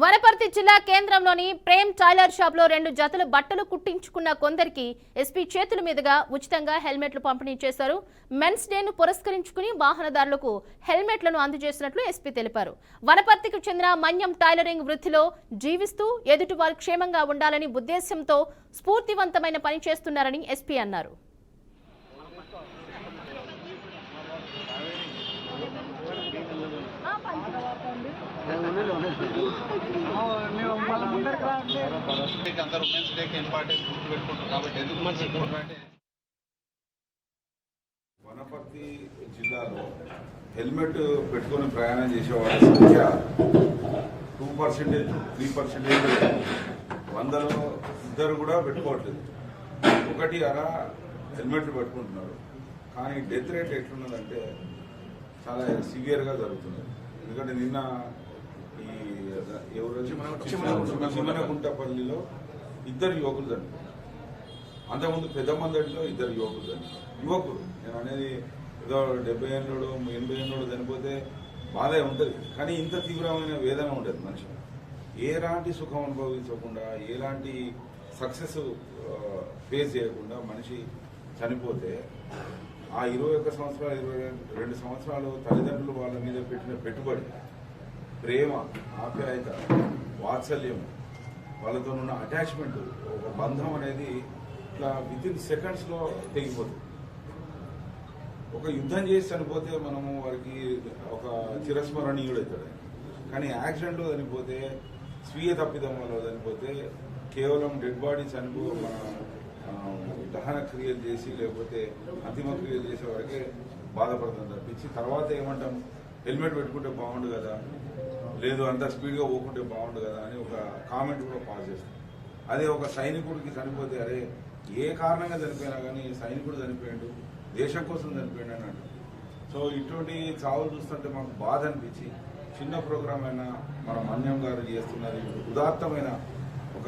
వనపర్తి జిల్లా కేంద్రంలోని ప్రేమ్ టైలర్ షాప్లో రెండు జతలు బట్టలు కుట్టించుకున్న కొందరికి ఎస్పీ చేతుల మీదుగా ఉచితంగా హెల్మెట్లు పంపిణీ చేశారు. మెన్స్ డేను పురస్కరించుకుని వాహనదారులకు హెల్మెట్లను అందజేసినట్లు ఎస్పీ తెలిపారు. వనపర్తికి చెందిన మన్యం టైలరింగ్ వృత్తిలో జీవిస్తూ ఎదుటివారు క్షేమంగా ఉండాలని ఉద్దేశంతో స్ఫూర్తివంతమైన పని చేస్తున్నారని ఎస్పీ అన్నారు. అందరూ ఉమెన్స్ డేకి ఇంపార్టెన్స్ పెట్టుకుంటారు కాబట్టి ఎందుకు గుర్తు వనపర్తి జిల్లాలో హెల్మెట్ పెట్టుకొని ప్రయాణం చేసే వాళ్ళ సంఖ్య టూ పర్సెంటేజ్ త్రీ పర్సెంటేజ్ వందలో ఇద్దరు కూడా పెట్టుకోవట్లేదు. ఒకటి అరా హెల్మెట్లు పెట్టుకుంటున్నారు. కానీ డెత్ రేట్ ఎట్లున్నదంటే చాలా సివియర్గా జరుగుతుంది. ఎందుకంటే నిన్న ఈ ఎవరు? చిమ్మనగుంటపల్లిలో ఇద్దరు యువకులు చనిపోయారు. అంతకుముందు పెద్ద మందడిలో ఇద్దరు యువకులు చనిపోయారు. యువకులు నేను అనేది ఏదో డెబ్బై ఏళ్ళోడు ఎనభై ఏళ్ళోడు చనిపోతే బాధే ఉంటుంది. కానీ ఇంత తీవ్రమైన వేదన ఉంటుంది మనిషి ఎలాంటి సుఖం అనుభవించకుండా ఎలాంటి సక్సెస్ ఫేస్ చేయకుండా మనిషి చనిపోతే ఆ ఇరవై ఒక్క సంవత్సరాలు ఇరవై రెండు సంవత్సరాలు తల్లిదండ్రులు వాళ్ళ మీద పెట్టిన పెట్టుబడి ప్రేమ ఆప్యాయత వాత్సల్యం వాళ్ళతో ఉన్న అటాచ్మెంట్ ఒక బంధం అనేది ఇట్లా విత్ ఇన్ సెకండ్స్లో తెగిపోతుంది. ఒక యుద్ధం చేసి చనిపోతే మనము వారికి ఒక చిరస్మరణీయుడు అవుతాడు కానీ యాక్సిడెంట్లో చనిపోతే స్వీయ తప్పిదం వల్ల చనిపోతే కేవలం డెడ్ బాడీ చనిపో మన దహన క్రియలు చేసి లేకపోతే అంతిమ క్రియలు చేసే వరకే బాధపడుతుంది తప్పించి తర్వాత ఏమంటాం? హెల్మెట్ పెట్టుకుంటే బాగుండు కదా. లేదు అంత స్పీడ్గా పోకుంటే బాగుండు కదా అని ఒక కామెంట్ కూడా పాస్ చేస్తాం అదే ఒక సైనికుడికి చనిపోతే అరే ఏ కారణంగా చనిపోయినా కానీ సైనికుడు చనిపోయాడు దేశం కోసం చనిపోయాడు అని సో ఇటువంటి చావులు చూస్తుంటే మాకు బాధ అనిపించి చిన్న ప్రోగ్రామ్ అయినా మన మన్యం గారు చేస్తున్నది ఉదాత్తమైన ఒక